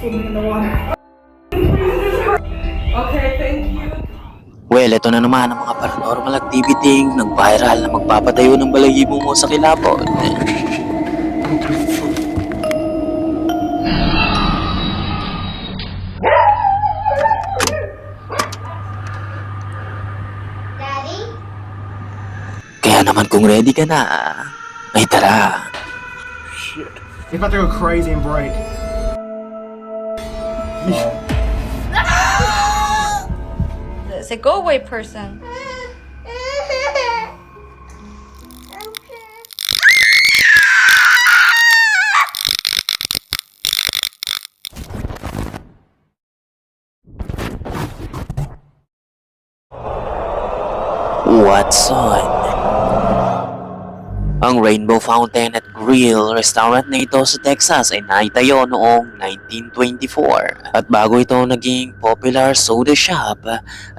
Swim in the water. Okay, thank you. Well, ito na naman ang mga paranormal activity nag-viral na magpapatayo ng balahibo mo sa kilapot. Daddy? Kaya naman kung ready ka na, ay tara. Shit. He's about to go crazy and break. Say, go away, person. Watson. Ang Rainbow Fountain at Grill restaurant na ito sa Texas ay naitayo noong 1924. At bago ito naging popular soda shop,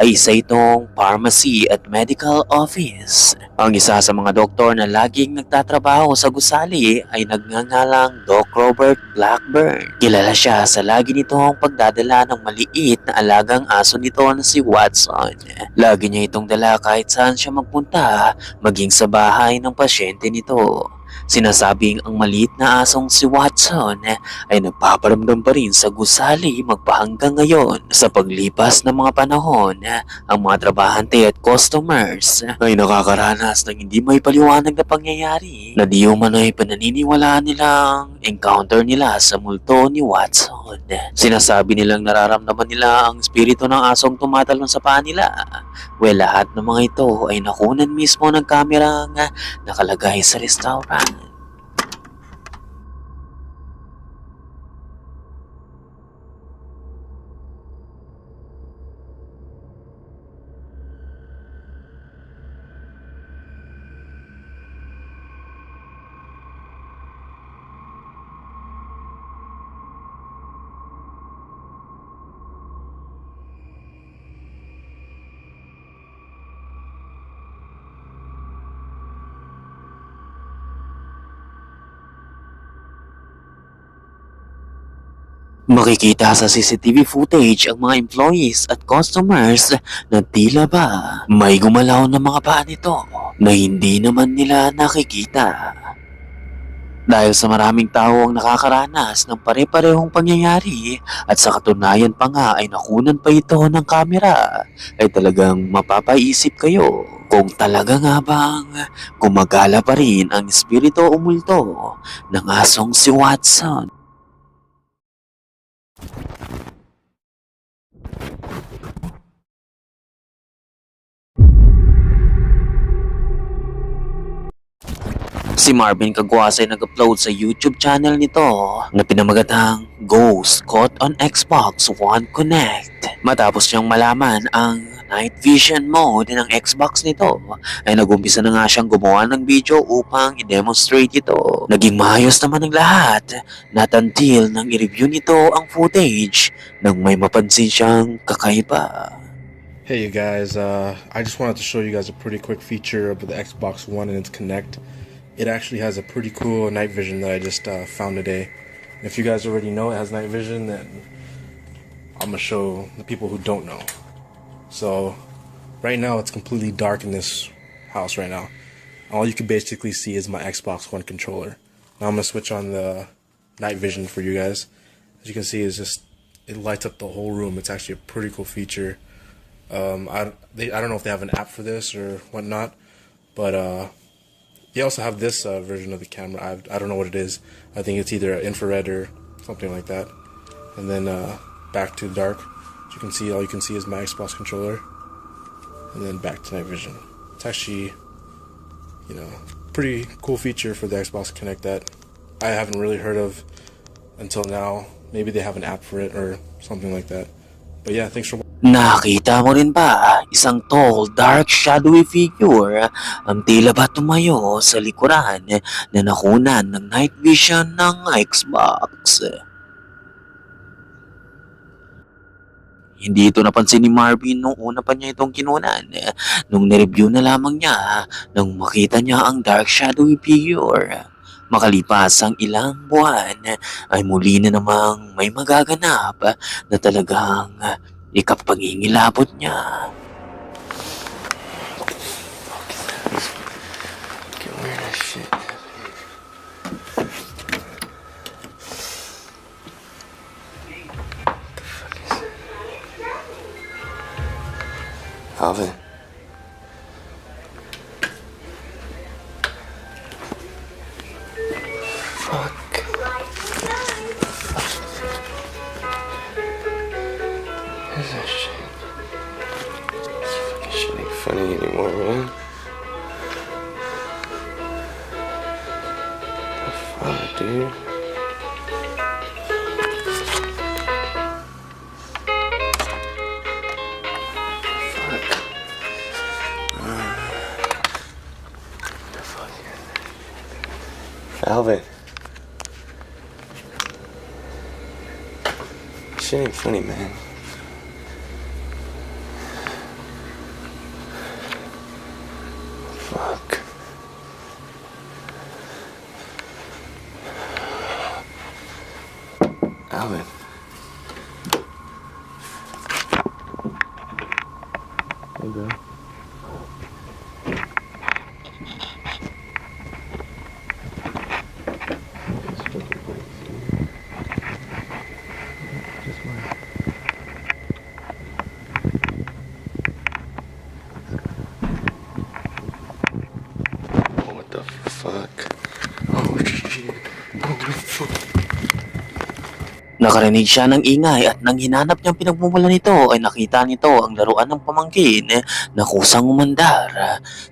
ay isa itong pharmacy at medical office. Ang isa sa mga doktor na laging nagtatrabaho sa gusali ay nagngangalang Doc Robert Blackburn. Kilala siya sa lagi nitong pagdadala ng maliit na alagang aso nito na si Watson. Lagi niya itong dala kahit saan siya magpunta, maging sa bahay ng pasyente nito. Sinasabing ang maliit na asong si Watson ay nagpaparamdam pa rin sa gusali magpahanggang ngayon. Sa paglipas ng mga panahon, ang mga trabahante at customers ay nakakaranas ng hindi may paliwanag na pangyayari na di umano ay pananiniwalaan nilang encounter nila sa multo ni Watson. Sinasabi nilang nararamdaman nila ang espiritu ng asong tumatalon sa paa nila. Well, lahat ng mga ito ay nakunan mismo ng kamera nga nakalagay sa restaurant. Makikita sa CCTV footage ang mga employees at customers na tila ba may gumalaw na mga paa nito na hindi naman nila nakikita. Dahil sa maraming tao ang nakakaranas ng pare-parehong pangyayari at sa katunayan pa nga ay nakunan pa ito ng kamera ay talagang mapapaisip kayo kung talaga nga bang gumagala pa rin ang espiritu o multo ng asong si Watson. you Si Marvin Caguasa ay nag-upload sa YouTube channel nito na pinamagatang Ghost Caught on Xbox One Connect. Matapos niyang malaman ang night vision mode ng Xbox nito ay nagumpisa na nga siyang gumawa ng video upang i-demonstrate ito. Naging maayos naman ang lahat not until nang i-review nito ang footage nang may mapansin siyang kakaiba. Hey you guys, uh, I just wanted to show you guys a pretty quick feature of the Xbox One and its Connect. It actually has a pretty cool night vision that I just uh, found today. If you guys already know it has night vision, then I'm gonna show the people who don't know. So, right now it's completely dark in this house right now. All you can basically see is my Xbox One controller. Now I'm gonna switch on the night vision for you guys. As you can see, it's just it lights up the whole room. It's actually a pretty cool feature. Um, I they, I don't know if they have an app for this or whatnot, but uh, they also have this uh, version of the camera. I I don't know what it is. I think it's either infrared or something like that. And then uh, back to the dark. As you can see, all you can see is my Xbox controller, and then back to night vision. It's actually, you know, pretty cool feature for the Xbox Connect that I haven't really heard of until now. Maybe they have an app for it or something like that. But yeah, thanks for Nakita mo rin ba isang tall, dark, shadowy figure ang tila ba tumayo sa likuran na nakunan ng night vision ng Xbox? Hindi ito napansin ni Marvin nung una pa niya itong kinunan. Nung nireview na lamang niya nang makita niya ang dark shadowy figure. Makalipas ang ilang buwan ay muli na namang may magaganap na talagang ikapangingilabot niya. Alvin. Alvin. Shit ain't funny, man. Nakarinig siya ng ingay at nang hinanap niyang pinagmumula nito ay nakita nito ang laruan ng pamangkin na kusang umandar.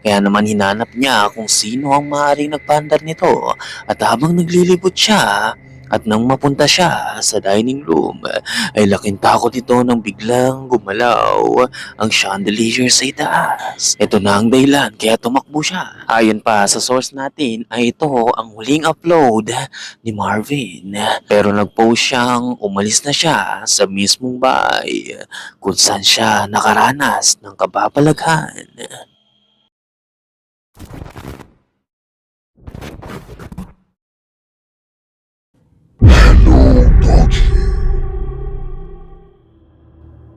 Kaya naman hinanap niya kung sino ang maaaring nagpaandar nito at habang naglilibot siya at nang mapunta siya sa dining room ay laking takot ito nang biglang gumalaw ang chandelier sa itaas. Ito na ang dahilan kaya tumakbo siya. Ayon pa sa source natin ay ito ang huling upload ni Marvin. Pero nag-post siyang umalis na siya sa mismong bahay kung saan siya nakaranas ng kababalaghan.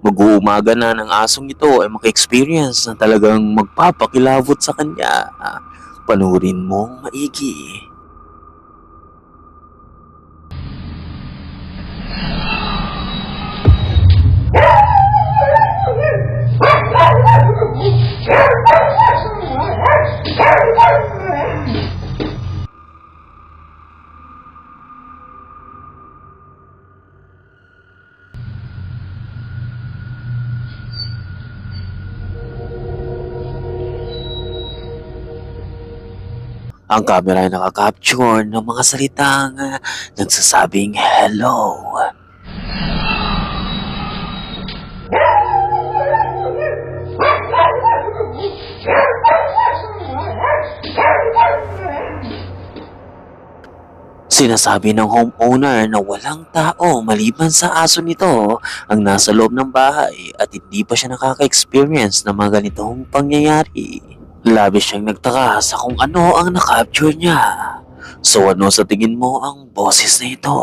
Mag-uumaga na ng asong ito ay maka-experience na talagang magpapakilabot sa kanya. Panurin mong maigi. Ang camera ay nakakapture ng mga salitang ah, nagsasabing hello. Sinasabi ng homeowner na walang tao maliban sa aso nito ang nasa loob ng bahay at hindi pa siya nakaka-experience ng mga ganitong pangyayari. Labis siyang nagtaka sa kung ano ang nakapture niya. So ano sa tingin mo ang boses na ito?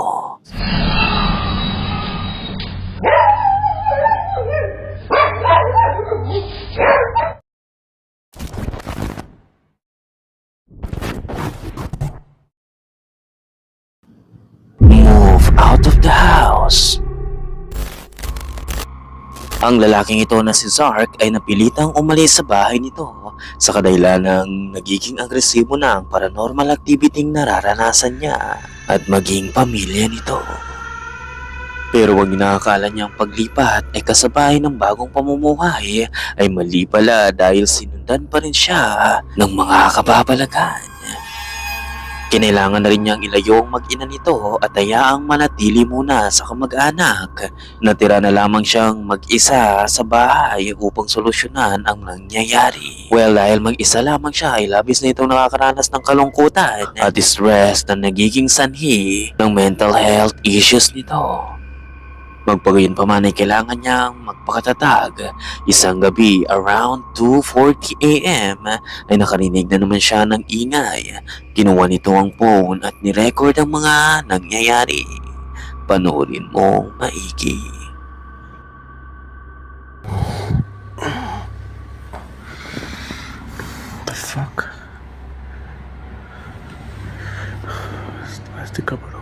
Move out of the house. Ang lalaking ito na si Zark ay napilitang umalis sa bahay nito sa kadahilan ng nagiging agresibo na ang paranormal activity nararanasan niya at maging pamilya nito. Pero wag nakakala niyang paglipat ay kasabay ng bagong pamumuhay ay mali pala dahil sinundan pa rin siya ng mga kababalagan. Kinailangan na rin niyang ilayo ang mag-ina nito at hayaang manatili muna sa kamag-anak. Natira na lamang siyang mag-isa sa bahay upang solusyonan ang nangyayari. Well, dahil mag-isa lamang siya ay labis na itong nakakaranas ng kalungkutan at stress na nagiging sanhi ng mental health issues nito. Magpagayon pa man ay kailangan niyang magpakatatag. Isang gabi around 2.40 a.m. ay nakarinig na naman siya ng ingay. Kinuha nito ang phone at nirecord ang mga nangyayari. Panoorin mo maigi. The fuck? Why is the cupboard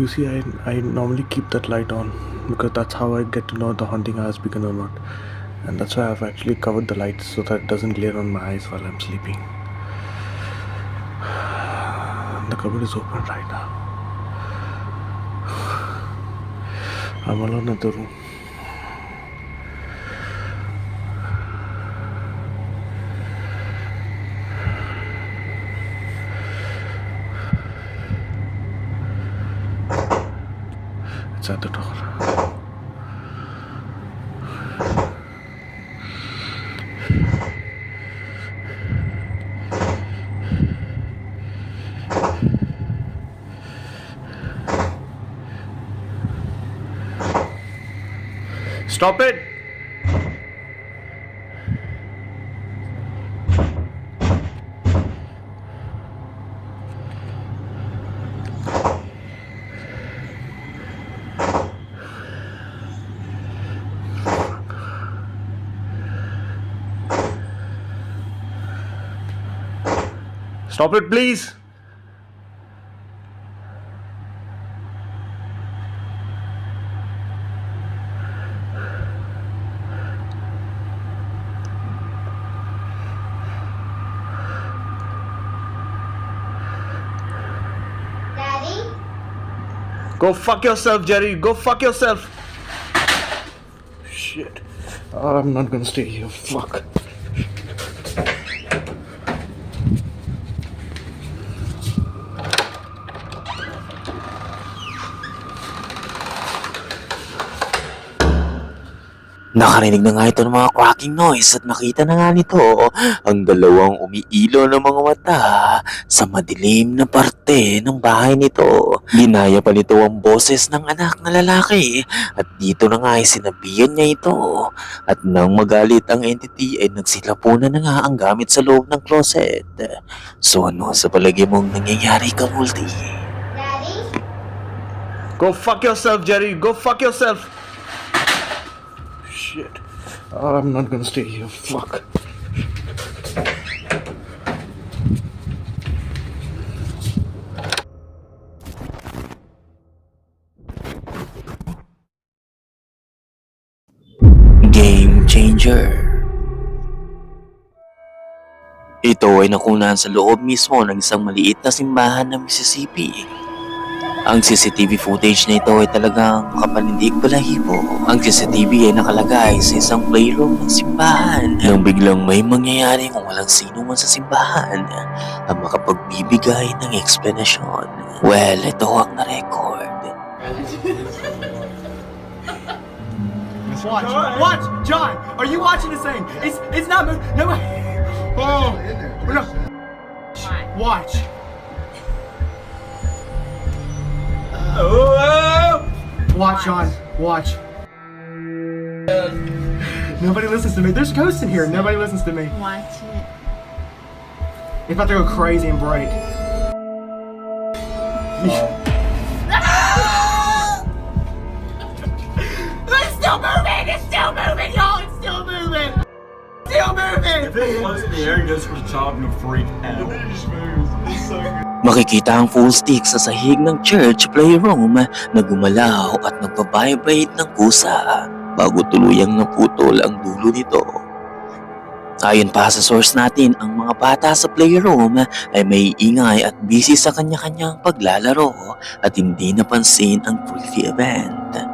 You see, I, I normally keep that light on because that's how I get to know the haunting has begun or not. And that's why I've actually covered the lights so that it doesn't glare on my eyes while I'm sleeping. The cupboard is open right now. I'm alone in the room. It's at the door. Stop it! Stop it, please! Go fuck yourself, Jerry. Go fuck yourself. Shit. I'm not gonna stay here. Fuck. Nakarinig na nga ito ng mga cracking noise at nakita na nga nito ang dalawang umiilo ng mga mata sa madilim na parte ng bahay nito. Ginaya pa nito ang boses ng anak na lalaki at dito na nga ay sinabihan niya ito. At nang magalit ang entity ay nagsilapunan na nga ang gamit sa loob ng closet. So ano sa palagi mong nangyayari ka, Multi? Daddy? Go fuck yourself, Jerry. Go fuck yourself. Shit. I'm not gonna stay here. Fuck. Game Changer Ito ay nakunan sa loob mismo ng isang maliit na simbahan ng Mississippi. Ang CCTV footage na ito ay talagang kapanindig balahibo. Ang CCTV ay nakalagay sa isang playroom ng simbahan. Nang biglang may mangyayari kung walang sino man sa simbahan ang makapagbibigay ng explanation. Well, ito ang na-record. Watch, watch, John. Are you watching this thing? It's it's not. No. Oh, no. Watch. Oh. Watch, on. Watch. Nobody listens to me. There's ghosts in here. Nobody listens to me. Watch it. It's about to go crazy and break. Makikita ang full stick sa sahig ng church playroom na gumalaw at nagpa-vibrate ng kusa bago tuluyang naputol ang dulo nito. Ayon pa sa source natin, ang mga bata sa playroom ay may ingay at busy sa kanya-kanyang paglalaro at hindi napansin ang creepy event.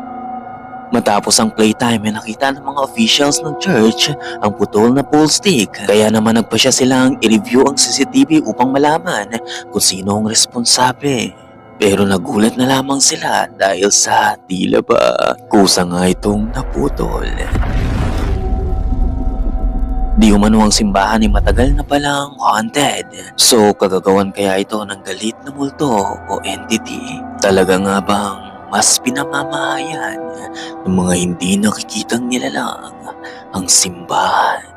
Matapos ang playtime ay nakita ng mga officials ng church ang putol na pool stick. Kaya naman nagpa siya silang i-review ang CCTV upang malaman kung sino ang responsable. Pero nagulat na lamang sila dahil sa tila ba kusa nga itong naputol. Di umano ang simbahan ay matagal na palang haunted. So kagagawan kaya ito ng galit na multo o entity. Talaga nga bang mas pinamamahayan ng mga hindi nakikitang nilalang ang simbahan?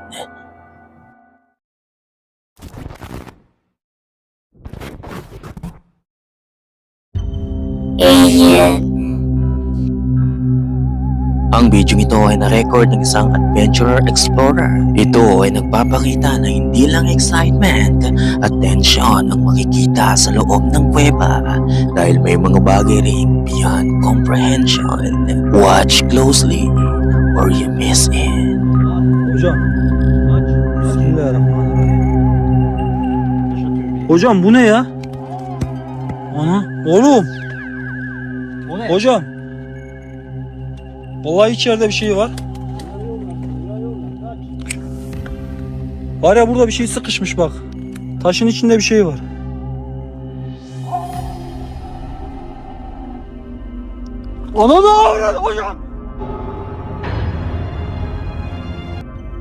Ang video ito ay na-record ng isang adventurer explorer. Ito ay nagpapakita na hindi lang excitement at tension ang makikita sa loob ng kuweba dahil may mga bagay ring beyond comprehension. Watch closely or you miss it. Hocam. Bismillahirrahmanirrahim. Hocam bu ne ya? Ana. Oğlum. Hocam. Vallahi içeride bir şey var. Var ya burada bir şey sıkışmış bak. Taşın içinde bir şey var. Ana avradı hocam?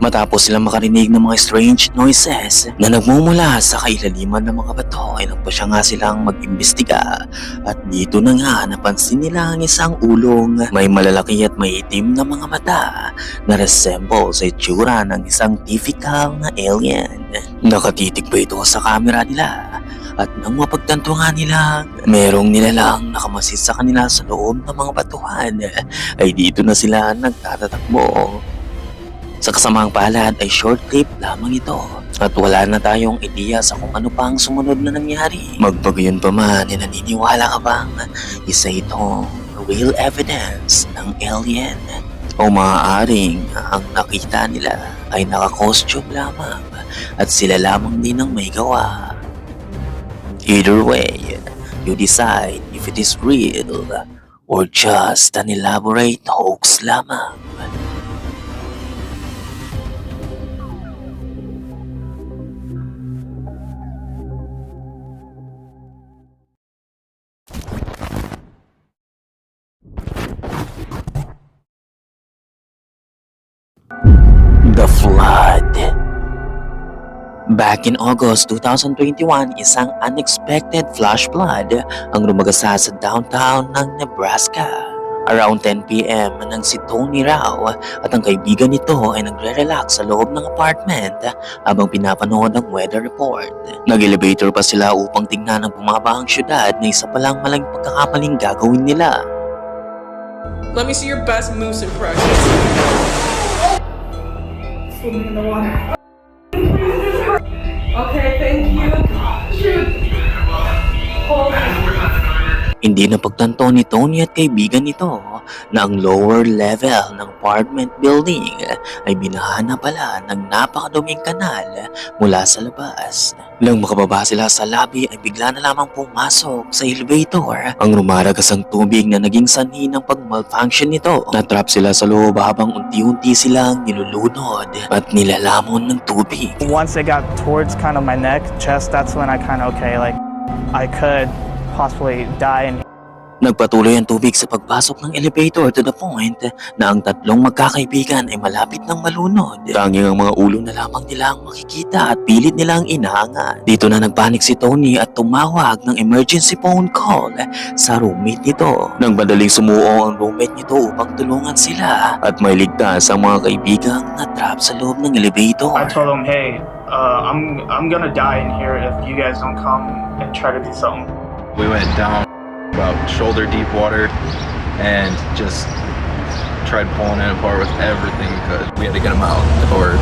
Matapos silang makarinig ng mga strange noises na nagmumula sa kailaliman ng mga bato ay nagpasya nga silang mag-imbestiga at dito na nga napansin nila ang isang ulong may malalaki at maitim na mga mata na resemble sa itsura ng isang typical na alien. Nakatitig pa ito sa camera nila at nang mapagtanto nga nila merong nilalang nakamasid sa kanila sa loob ng mga batuhan ay dito na sila nagtatatakbo. Sa kasamang palad ay short clip lamang ito at wala na tayong ideya sa kung ano pa ang sumunod na nangyari. Magpagayon pa man, ay naniniwala ka bang isa itong real evidence ng alien? O maaaring ang nakita nila ay naka-costume lamang at sila lamang din ang may gawa. Either way, you decide if it is real or just an elaborate hoax lamang. The Flood Back in August 2021, isang unexpected flash flood ang rumagasa sa downtown ng Nebraska. Around 10pm nang si Tony Rao at ang kaibigan nito ay nagre-relax sa loob ng apartment habang pinapanood ang weather report. Nag-elevator pa sila upang tingnan ang bumaba ang syudad na isa palang malang pagkakamaling gagawin nila. Let me see your best moose impression. Okay, thank you. Shoot. Hold. Hindi na pagtanto ni Tony at kaibigan nito na ang lower level ng apartment building ay binaha na pala ng napakaduming kanal mula sa labas. Nang makababa sila sa lobby ay bigla na lamang pumasok sa elevator ang rumaragas ang tubig na naging sanhi ng pag-malfunction nito. Natrap sila sa loob habang unti-unti silang nilulunod at nilalamon ng tubig. once it got towards kind of my neck, chest, that's when I kind of okay, like I could possibly die in Nagpatuloy ang tubig sa pagpasok ng elevator to the point na ang tatlong magkakaibigan ay malapit ng malunod. Tanging ang mga ulo na lamang nila ang makikita at pilit nilang inaangat. Dito na nagpanik si Tony at tumawag ng emergency phone call sa roommate nito. Nang madaling sumuo ang roommate nito upang tulungan sila at may ligtas ang mga kaibigang na-trap sa loob ng elevator. I told him, hey, uh, I'm I'm gonna die in here if you guys don't come and try to do something. We went down about shoulder deep water and just tried pulling it apart with everything we could. We had to get him out or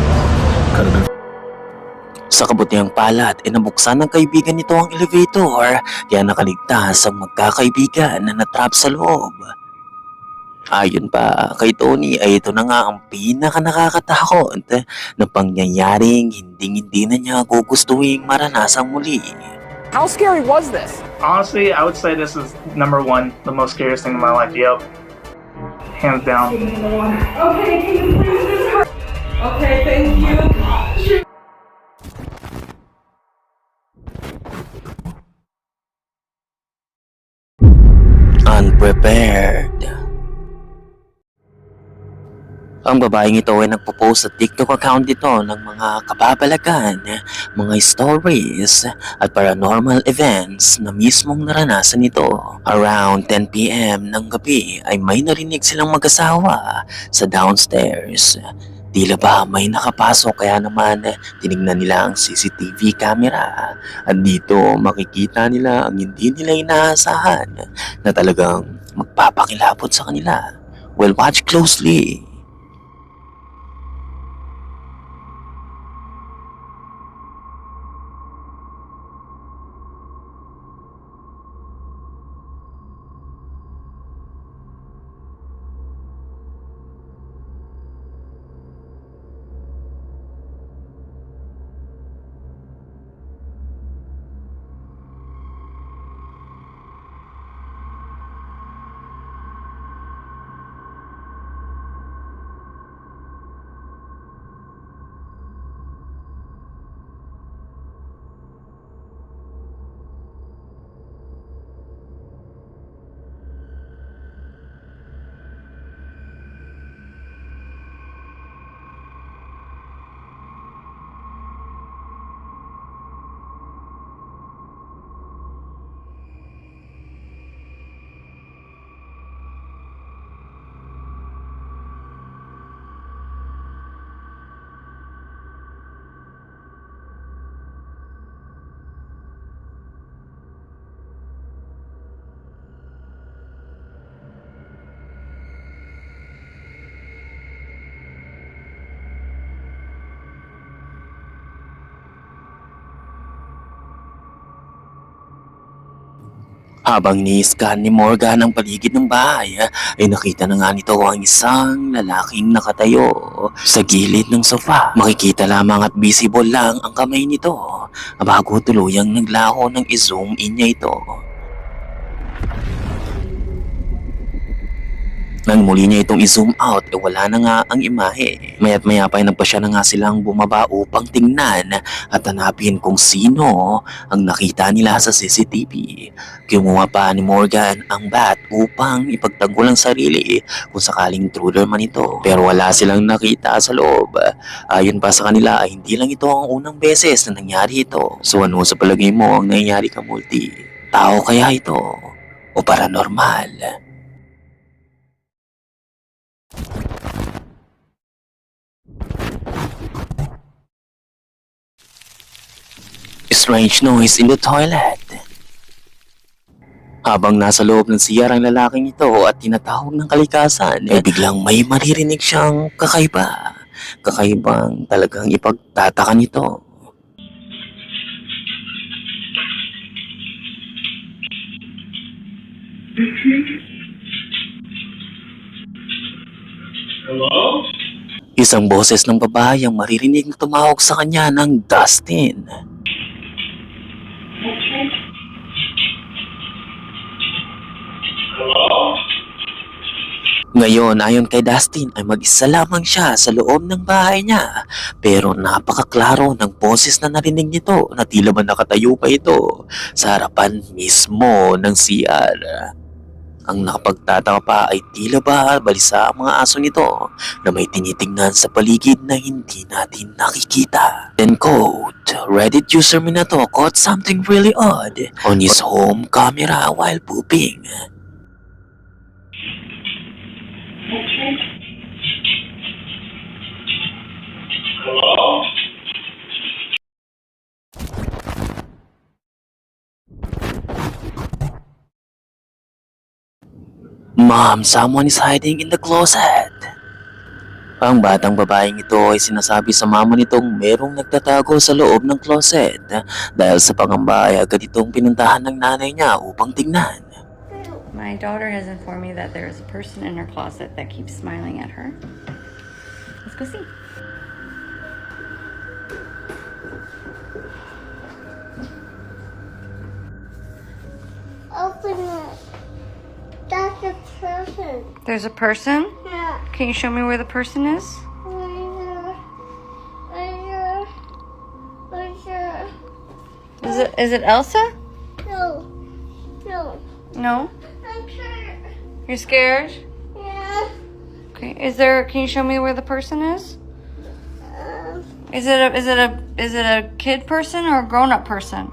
could have been Sa kabutihang palad, ay nabuksan ng kaibigan nito ang elevator kaya nakaligtas ang magkakaibigan na natrap sa loob. Ayon pa kay Tony ay ito na nga ang pinaka nakakatakot na pangyayaring hindi hindi na niya gugustuhin maranasang muli. How scary was this? Honestly, I would say this is number one, the most scariest thing in my life. Yep, hands down. Okay, can you please just hurry? Okay, thank you. Shoot. unprepared. Ang babaeng ito ay nagpo-post sa TikTok account nito ng mga kababalagan, mga stories at paranormal events na mismong naranasan nito. Around 10pm ng gabi ay may narinig silang mag-asawa sa downstairs. Tila ba may nakapasok kaya naman tinignan nila ang CCTV camera at dito makikita nila ang hindi nila inaasahan na talagang magpapakilapot sa kanila. Well, watch closely. Habang ni-scan ni Morgan ang paligid ng bahay, ay nakita na nga nito ang isang lalaking nakatayo sa gilid ng sofa. Makikita lamang at visible lang ang kamay nito bago tuluyang naglaho ng i-zoom in niya ito. Nang muli niya itong i-zoom out, eh wala na nga ang imahe. Maya't maya pa ay nagpasya na nga silang bumaba upang tingnan at hanapin kung sino ang nakita nila sa CCTV. Kumuha pa ni Morgan ang bat upang ipagtanggol ang sarili kung sakaling intruder man ito. Pero wala silang nakita sa loob. Ayon pa sa kanila ay hindi lang ito ang unang beses na nangyari ito. So ano sa palagay mo ang nangyari ka multi? Tao kaya ito? O paranormal? Strange noise in the toilet. Habang nasa loob ng CR ang lalaking ito at tinatawag ng kalikasan, ay biglang may maririnig siyang kakaiba. Kakaibang talagang ipagtataka nito. Isang boses ng babae ang maririnig na tumawag sa kanya ng Dustin. Ngayon, ayon kay Dustin, ay mag-isa lamang siya sa loob ng bahay niya. Pero napakaklaro ng boses na narinig nito na tila ba nakatayo pa ito sa harapan mismo ng CR. Ang nakapagtataka pa ay tila ba balisa ang mga aso nito na may tinitingnan sa paligid na hindi natin nakikita. Then quote, Reddit user Minato caught something really odd on his home camera while pooping. Mom, someone is hiding in the closet. Ang batang babaeng ito ay sinasabi sa mama nitong merong nagtatago sa loob ng closet dahil sa pangamba ay agad itong pinuntahan ng nanay niya upang tingnan. My daughter has informed me that there is a person in her closet that keeps smiling at her. Let's go see. Open it. That's a person. There's a person? Yeah. Can you show me where the person is? Right there. Right there. Is it, is it Elsa? No. No. No. I'm. You're scared? Yeah. Okay. Is there? Can you show me where the person is? Is it a? Is it a? Is it a kid person or a grown up person?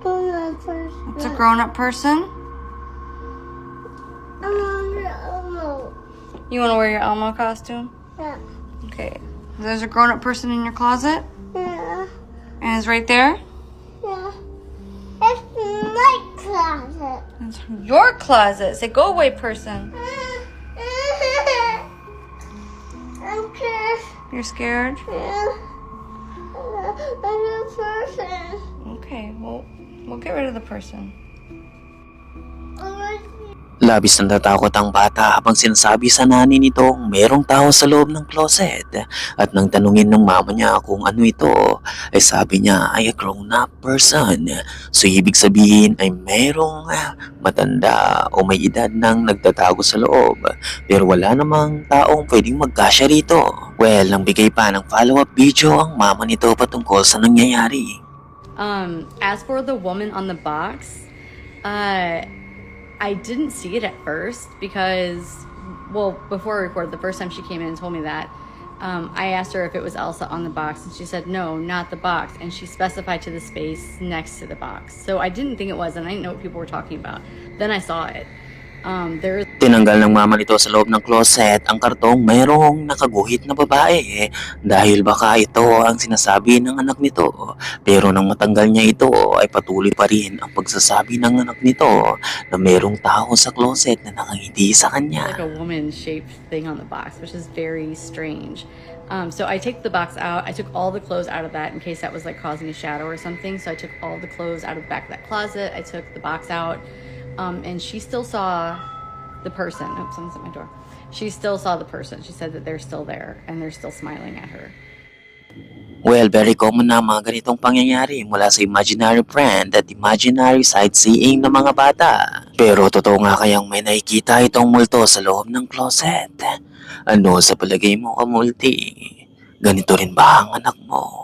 Grown-up person. It's a grown up person. I'm on the Elmo. You want to wear your Elmo costume? Yeah. Okay. There's a grown up person in your closet, Yeah. and it's right there. Yeah. Closet. It's your closet. Say, go away, person. I'm scared. You're scared. Yeah. I'm a person. Okay. Well, we'll get rid of the person. Labis na natakot ang bata habang sinasabi sa nani nitong merong tao sa loob ng closet. At nang tanungin ng mama niya kung ano ito, ay sabi niya ay a grown-up person. So ibig sabihin ay merong ah, matanda o may edad nang nagtatago sa loob. Pero wala namang taong pwedeng magkasya rito. Well, nang bigay pa ng follow-up video ang mama nito patungkol sa nangyayari. Um, as for the woman on the box, uh, I didn't see it at first because, well, before I recorded, the first time she came in and told me that, um, I asked her if it was Elsa on the box, and she said, no, not the box. And she specified to the space next to the box. So I didn't think it was, and I didn't know what people were talking about. Then I saw it. Um, there Tinanggal ng mama nito sa loob ng closet ang kartong mayroong nakaguhit na babae dahil baka ito ang sinasabi ng anak nito. Pero nang matanggal niya ito ay patuloy pa rin ang pagsasabi ng anak nito na mayroong tao sa closet na nakangiti sa kanya. like a woman shaped thing on the box, which is very strange. Um, so I take the box out. I took all the clothes out of that in case that was like causing a shadow or something. So I took all the clothes out of the back of that closet. I took the box out. Um, and she still saw the person. Oops, someone's at my door. She still saw the person. She said that they're still there and they're still smiling at her. Well, very common na mga ganitong pangyayari mula sa imaginary friend at imaginary sightseeing ng mga bata. Pero totoo nga kayang may nakikita itong multo sa loob ng closet. Ano sa palagay mo, kamulti? Ganito rin ba ang anak mo?